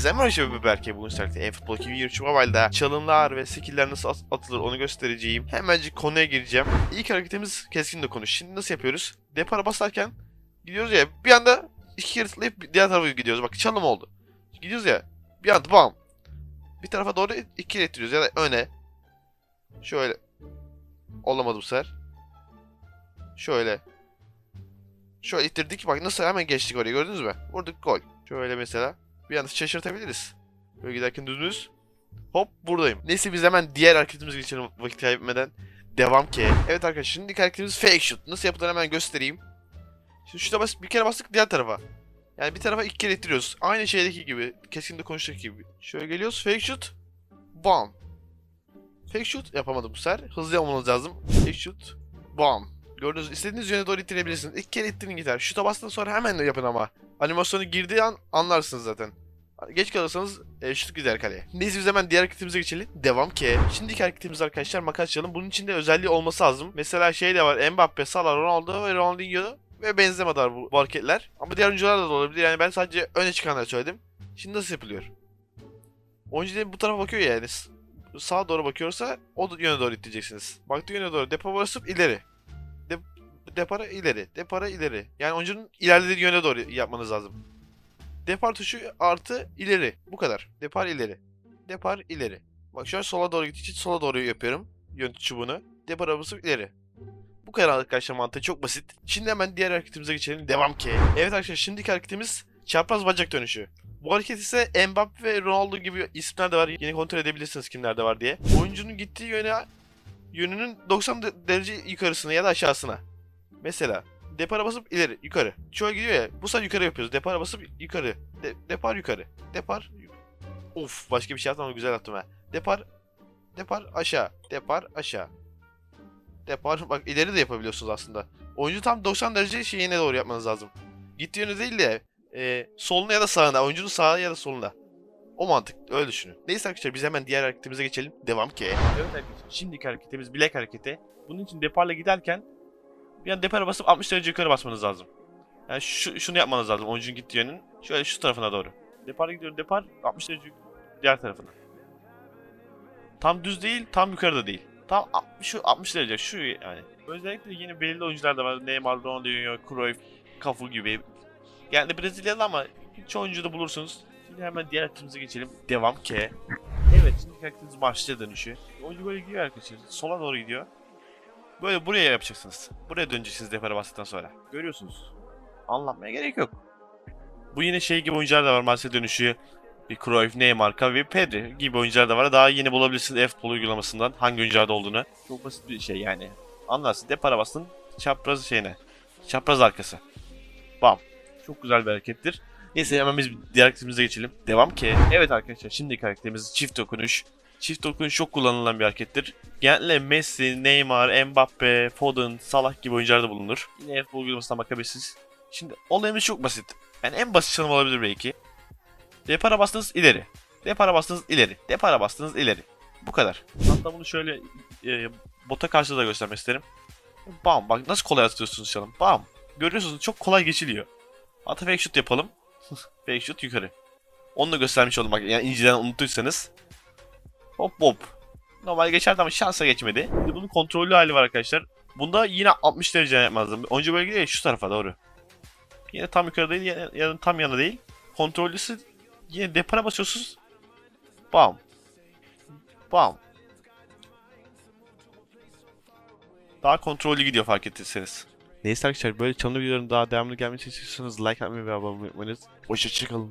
Hepinize merhaba Berke. Bugün sizlerle eFootball 2023 Mobile'da çalımlar ve skill'ler nasıl at- atılır onu göstereceğim. Hemencik konuya gireceğim. İlk hareketimiz keskin dokunuş. Şimdi nasıl yapıyoruz? Depara basarken gidiyoruz ya bir anda iki kere tıklayıp diğer tarafa gidiyoruz. Bak çalım oldu. Gidiyoruz ya bir anda bam. Bir tarafa doğru iki kere ittiriyoruz ya da öne. Şöyle. Olamadı bu sefer. Şöyle. Şöyle ittirdik bak nasıl hemen geçtik oraya gördünüz mü? Vurduk gol. Şöyle mesela. Bir anda şaşırtabiliriz. Böyle giderken düzünüz. Hop buradayım. Neyse biz hemen diğer hareketimize geçelim vakit kaybetmeden. Devam ki. Evet arkadaşlar şimdiki hareketimiz fake shoot. Nasıl yapıldığını hemen göstereyim. Şimdi şurada bas bir kere bastık diğer tarafa. Yani bir tarafa iki kere ittiriyoruz. Aynı şeydeki gibi. Kesinlikle konuştuk gibi. Şöyle geliyoruz fake shoot. Bam. Fake shoot yapamadım bu sefer. Hızlı yapmamız lazım. Fake shoot. Bam. Gördüğünüz istediğiniz yöne doğru ittirebilirsiniz. İlk kere ittirin gider. Şuta bastığından sonra hemen de yapın ama. Animasyonu girdiği an anlarsınız zaten. Geç kalırsanız e, şut gider kaleye. Neyse biz hemen diğer hareketimize geçelim. Devam ki. Şimdiki hareketimiz arkadaşlar makas çalım. Bunun içinde özelliği olması lazım. Mesela şey de var. Mbappe, Salah, Ronaldo ve Ronaldinho ve Benzema da var bu, bu hareketler. Ama diğer oyuncular da olabilir. Yani ben sadece öne çıkanları söyledim. Şimdi nasıl yapılıyor? Oyuncu değil, bu tarafa bakıyor yani. Sağa doğru bakıyorsa o yöne doğru ittireceksiniz. Baktığı yöne doğru depo basıp ileri. De depara ileri. Depara ileri. Yani oyuncunun ilerlediği yöne doğru yapmanız lazım. Depar tuşu artı ileri. Bu kadar. Depar ileri. Depar ileri. Bak şu an sola doğru gittiği için sola doğru yapıyorum. Yön çubuğunu. Depara basıp ileri. Bu kadar arkadaşlar mantığı çok basit. Şimdi hemen diğer hareketimize geçelim. Devam ki. Evet arkadaşlar şimdiki hareketimiz çapraz bacak dönüşü. Bu hareket ise Mbappe ve Ronaldo gibi isimler de var. Yine kontrol edebilirsiniz kimlerde var diye. Oyuncunun gittiği yöne yönünün 90 de- derece yukarısına ya da aşağısına. Mesela depara basıp ileri yukarı. Şöyle gidiyor ya. Bu sefer yukarı yapıyoruz. Depara basıp yukarı. De- depar yukarı. Depar Of başka bir şey yaptım ama güzel attım ha. Depar depar aşağı. Depar aşağı. Depar bak ileri de yapabiliyorsunuz aslında. Oyuncu tam 90 derece şeyine doğru yapmanız lazım. Gittiği yönü değil de e, soluna ya da sağına. Oyuncunun sağa ya da soluna. O mantık. Öyle düşünün. Neyse arkadaşlar biz hemen diğer hareketimize geçelim. Devam ki. Evet arkadaşlar şimdiki hareketimiz bilek hareketi. Bunun için deparla giderken an depara basıp 60 derece yukarı basmanız lazım. Yani şu, şunu yapmanız lazım oyuncunun gittiği yönün. Şöyle şu tarafına doğru. Depara gidiyor depar 60 derece diğer tarafına. Tam düz değil tam yukarıda değil. Tam 60, şu 60 derece şu yani. Özellikle yeni belirli oyuncular da var. Neymar, Ronaldinho, Cruyff, Cafu gibi. Yani Brezilyalı ama çoğu oyuncu da bulursunuz. Şimdi hemen diğer hareketimize geçelim. Devam ki. Evet şimdi hareketimiz maçta dönüşü. Oyuncu böyle gidiyor arkadaşlar. Sola doğru gidiyor. Böyle buraya yapacaksınız. Buraya döneceksiniz defara bastıktan sonra. Görüyorsunuz. Anlatmaya gerek yok. Bu yine şey gibi oyuncular da var. Maçta dönüşü. Bir Cruyff, Neymar, Kavi, Pedri gibi oyuncular da var. Daha yeni bulabilirsiniz F-Futbol uygulamasından hangi oyuncularda olduğunu. Çok basit bir şey yani. Anlarsın. Depara bastın. Çapraz şeyine. Çapraz arkası. Bam. Çok güzel bir harekettir. Neyse hemen biz diğer geçelim. Devam ki. Evet arkadaşlar şimdiki hareketimiz çift dokunuş. Çift dokunuş çok kullanılan bir harekettir. Genellikle Messi, Neymar, Mbappe, Foden, Salah gibi oyuncular da bulunur. Yine futbol uygulamasından bakabilirsiniz. Şimdi olayımız çok basit. Yani en basit çalım olabilir belki. Depara bastınız ileri. Depara bastınız ileri. Depara bastınız ileri. Bu kadar. Hatta bunu şöyle e, bota karşı da göstermek isterim. Bam bak nasıl kolay atıyorsunuz çalım. Bam. Görüyorsunuz çok kolay geçiliyor. Hatta fake shoot yapalım. fake shoot yukarı. Onu da göstermiş oldum bak yani inceden unuttuysanız. Hop hop. Normal geçerdi ama şansa geçmedi. Şimdi bunun kontrollü hali var arkadaşlar. Bunda yine 60 derece yapmaz lazım. Önce gidiyor ya, şu tarafa doğru. Yine tam yukarı değil ya, ya tam yana değil. Kontrollüsü yine depara basıyorsunuz. Bam. Bam. Daha kontrollü gidiyor fark ettiyseniz. Neyse arkadaşlar böyle canlı videoların daha devamlı gelmesi istiyorsanız like atmayı ve abone olmayı unutmayınız. Hoşçakalın.